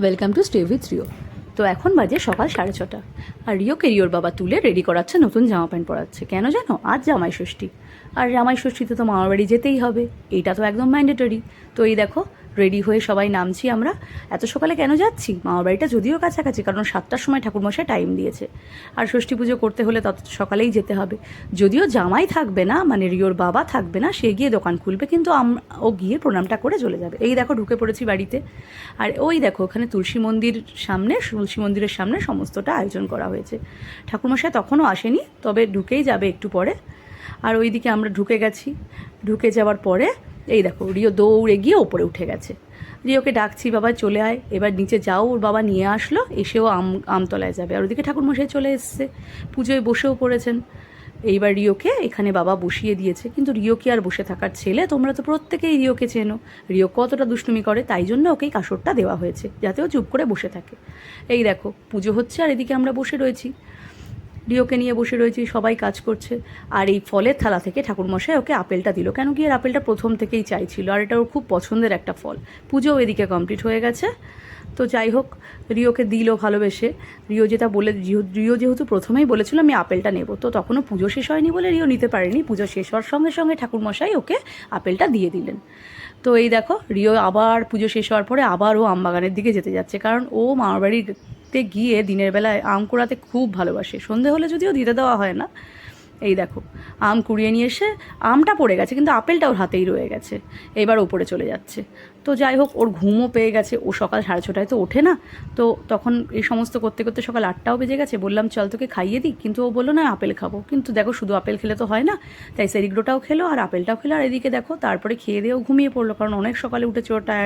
Welcome to stay with Rio তো এখন বাজে সকাল সাড়ে ছটা। আর রিওকে রিওর বাবা তুলে রেডি করাচ্ছে, নতুন জামা প্যান্ট পরাচ্ছে। কেন জানো? আজ জামাই ষষ্ঠী। আর জামাই ষষ্ঠীতে তো মামার বাড়ি যেতেই হবে। এটা তো একদম ম্যান্ডেটরি তো এই দেখো রেডি হয়ে সবাই নামছি আমরা। এত সকালে কেন যাচ্ছি? মামার বাড়িটা যদিও কাছাকাছি, কারণ সাতটার সময় ঠাকুরমশাই টাইম দিয়েছে। আর ষষ্ঠী পুজো করতে হলে তত সকালেই যেতে হবে। যদিও জামাই থাকবে না মানে রিওর বাবা থাকবে না, সে গিয়ে দোকান খুলবে, কিন্তু ও গিয়ে প্রণামটা করে চলে যাবে। এই দেখো, ঢুকে পড়েছি বাড়িতে। আর ওই দেখো, ওখানে তুলসী মন্দির সামনে, তুলসী মন্দিরের সামনে সমস্তটা আয়োজন করা হয়েছে। ঠাকুরমশাই তখনও আসেনি, তবে ঢুকেই যাবে একটু পরে। আর ওইদিকে আমরা ঢুকে গেছি। ঢুকে যাওয়ার পরে এই দেখো, রিও দৌড়ে গিয়ে ওপরে উঠে গেছে। রিওকে ডাকছি, বাবা, চলে আয়। এবার নিচে যাও, ওর বাবা নিয়ে আসলো, এসেও আম, আমতলায় যাবে। আর ওদিকে ঠাকুরমশাই চলে এসছে, পুজোয় বসেও পড়েছেন। এইবার রিওকে এখানে বাবা বসিয়ে দিয়েছে, কিন্তু রিও কি আর বসে থাকার ছেলে? তোমরা তো প্রত্যেকেই রিওকে চেনো। রিও কতটা দুষ্টুমি করে, তাই জন্য ওকেই কাসরটা দেওয়া হয়েছে, যাতে ও চুপ করে বসে থাকে। এই দেখো, পুজো হচ্ছে আর এদিকে আমরা বসে রয়েছি। রিওকে নিয়ে বসে রয়েছি, সবাই কাজ করছে। আর এই ফলের থালা থেকে ঠাকুরমশাই ওকে আপেলটা দিল। কেন কি এর আপেলটা প্রথম থেকেই চাইছিল, আর এটা ওর খুব পছন্দের একটা ফল। পুজোও এদিকে কমপ্লিট হয়ে গেছে। তো যাই হোক, রিওকে দিল ভালোবেসে। রিও যেটা বলে, রিও- যেহেতু প্রথমেই বলেছিল আমি আপেলটা নেব, তো তখনও পুজো শেষ হয়নি বলে রিও নিতে পারেনি। পুজো শেষ হওয়ার সঙ্গে সঙ্গে ঠাকুরমশাই ওকে আপেলটা দিয়ে দিলেন। তো এই দেখো, রিও আবার পুজো শেষ হওয়ার পরে আবার ও আমবাগানের দিকে যেতে যাচ্ছে, কারণ ও মামার বাড়িতে গিয়ে দিনের বেলায় আম কুড়াতে খুব ভালোবাসে। সন্ধে হলে যদিও দিতে দেওয়া হয় না। এই দেখো, আম কুড়িয়ে নিয়ে এসে আমটা পড়ে গেছে, কিন্তু আপেলটা ওর হাতেই রয়ে গেছে। এবার ওপরে চলে যাচ্ছে। তো যাই হোক, ওর ঘুমও পেয়ে গেছে। ও সকাল সাড়ে ছটায় তো ওঠে না। তো তখন এই সমস্ত করতে করতে সকাল আটটাও বেজে গেছে। বললাম, চল তোকে খাইয়ে দিই। কিন্তু ও বলল, না, আপেল খাব। কিন্তু দেখো, শুধু আপেল খেলে তো হয় না, তাই সেরিগ্রোটাও খেলো আর আপেলটাও খেলো। আর এদিকে দেখো, তারপরে খেয়ে দিয়েও ঘুমিয়ে পড়ল, কারণ অনেক সকালে উঠেছে ওর টায়ার্ড